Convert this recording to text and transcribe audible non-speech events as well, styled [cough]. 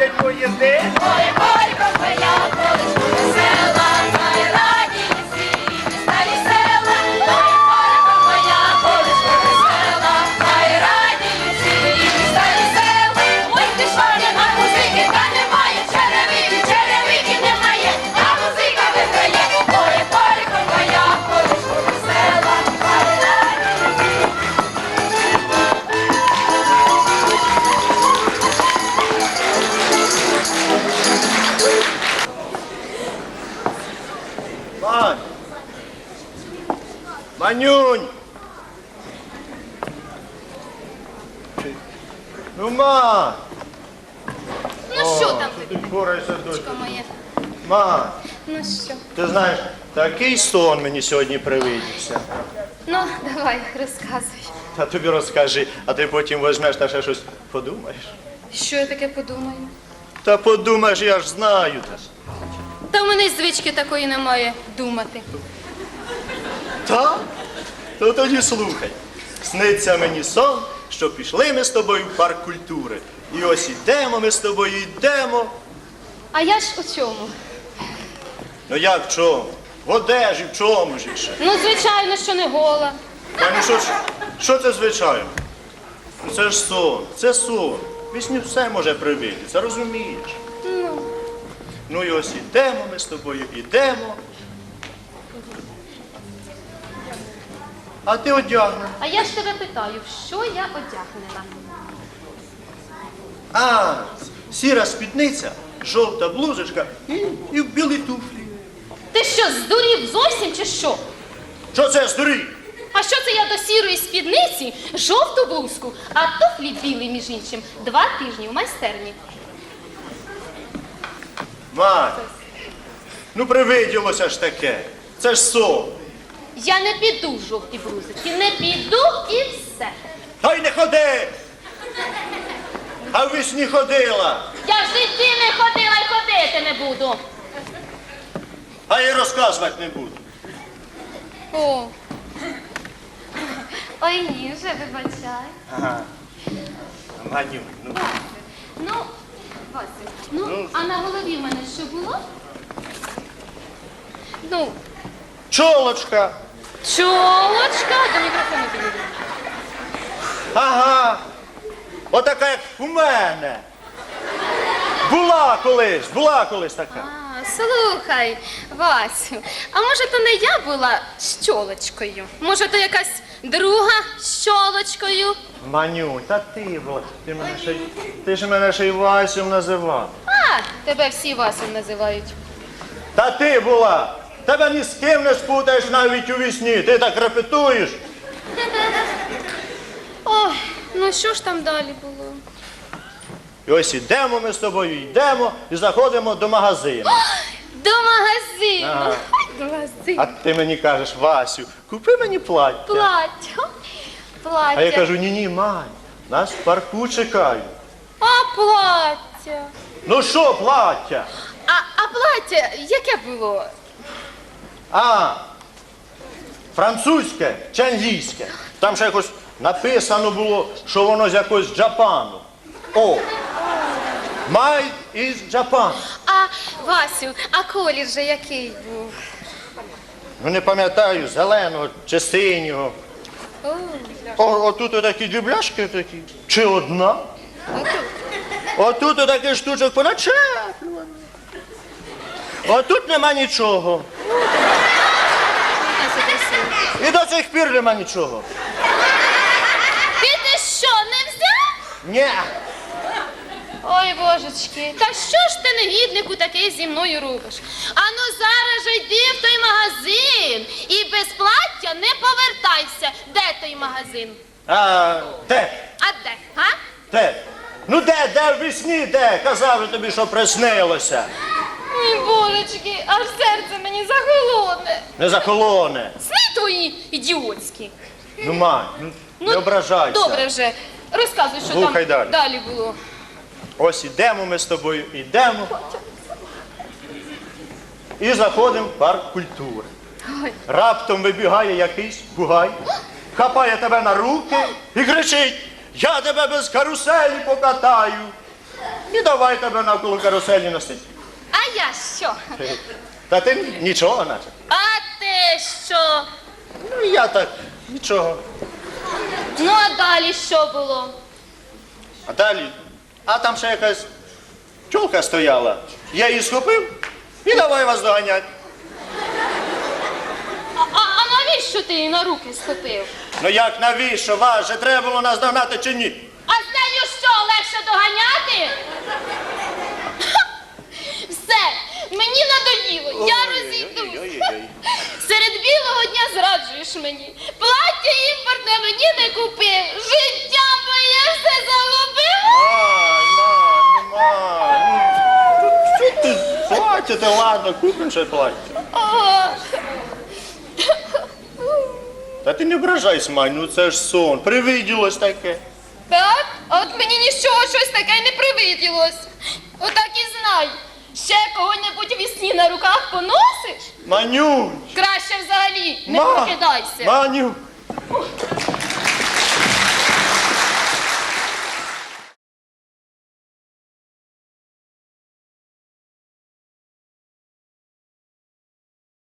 del tuo ISD Манюнь. Ти- Ну, ма. Ну що там Ти тобі, дочка. моє? Ма, Ну що? ти знаєш, такий сон мені сьогодні привидівся. Ну, давай, розказуй. Та тобі розкажи, а ти потім візьмеш та ще щось подумаєш. Що я таке подумаю? Та подумаєш, я ж знаю. Та, Та в мене й звички такої немає думати. Та? То тоді слухай. Сниться мені сон, що пішли ми з тобою в парк культури. І ось ідемо ми з тобою, йдемо. А я ж у чому? Ну як в чому? В одежі, в чому ж ще? Ну, звичайно, що не гола. Та ну що, ж- що це звичайно? Ну це ж сон, це сон. Вісні все може привидіться, розумієш? Ну, Ну і ось ідемо ми з тобою, ідемо. А ти одягнена. а я ж тебе питаю, в що я одягнена? А, сіра спідниця, жовта блузочка і, і в білі туфлі. Ти що, здурів зовсім чи що? Що це здурів? А що це я до сірої спідниці, жовту блузку, а туфлі білі, між іншим, два тижні в майстерні. Мать, ну привиділося ж таке. Це ж сон. Я не піду в жовті блузики, не піду і все. Та й не ходи! А в вісні ходила, Я в житті не ходила і ходити не буду. а й розказувати не буду. О. Ой, ні, вже вибачай. Ага. Маню, ну. Ну, Васю, ну, а на голові в мене що було? Ну, Чолочка. чолочка, до мікрофону підійди. Ага. Отака, як у мене. Була колись, була колись така. А, слухай, Васю, а може то не я була з чолочкою? Може, то якась друга з чолочкою? Маню, та ти була. Ти мене ще, й- ти ж мене ще й Васю називав. А, тебе всі Васем називають. Та ти була. Тебе ні з ким не спутаєш навіть у вісні. Ти так репетуєш. Ой, ну що ж там далі було? І ось ідемо ми з тобою, йдемо і заходимо до магазину. До магазину. Ага. [laughs] До магазину. А ти мені кажеш, Васю, купи мені плаття. Плаття. Плаття. А я кажу, ні-ні, май, нас в парку чекають. А плаття. Ну що, плаття? А, а плаття яке було? А, французьке чи англійське? Там ще якось написано було, що воно з якогось Джапану. О! Made із Japan. А, Васю, а колір же який був? Ну не пам'ятаю, зеленого чи синього. О, О, отут такі дюбляшки такі. Чи одна? Отут такі штучок поначеплювано. Отут нема нічого. І до цих пір нема нічого. Ти ти що, не взяв? Ні. Ой, божечки, та що ж ти негіднику такий зі мною робиш? Ану зараз же йди в той магазин і без плаття не повертайся. Де той магазин? А, де? А де? А? Де? Ну де, де в вісні, де? Казав же тобі, що приснилося. Ой, божечки, аж серце мені заголоне. Не заколоне. Сни твої ідіотські. Ну, май, ну, не ображайся. Добре вже. Розказуй, що Слухай там далі. було. Ось ідемо ми з тобою, ідемо. І заходимо в парк культури. Ой. Раптом вибігає якийсь бугай, хапає тебе на руки і кричить: Я тебе без каруселі покатаю. І давай тебе навколо каруселі носити. А я що? Та ти нічого, наче. А ти що? Ну, я так, нічого. Ну а далі що було? А далі, а там ще якась тюлка стояла. Я її схопив і давай вас доганять. А, а, а навіщо ти її на руки схопив? Ну як навіщо? Вас же треба було нас догнати чи ні? А з нею що, легше доганяти? Зраджуєш мені. Плаття імпортне мені не купив. Життя моє все загубив. Ай, на, нема. Ну, що ти ладно, купимо ще плаття. Та ти не ображайся, Мань, ну це ж сон. Привиділось таке. Так? А от мені нічого щось таке не привиділось. Отак і знай. Ще кого-небудь в сні на руках поносиш? Маню! Краще взагалі не Ма- прокидайся. Маню!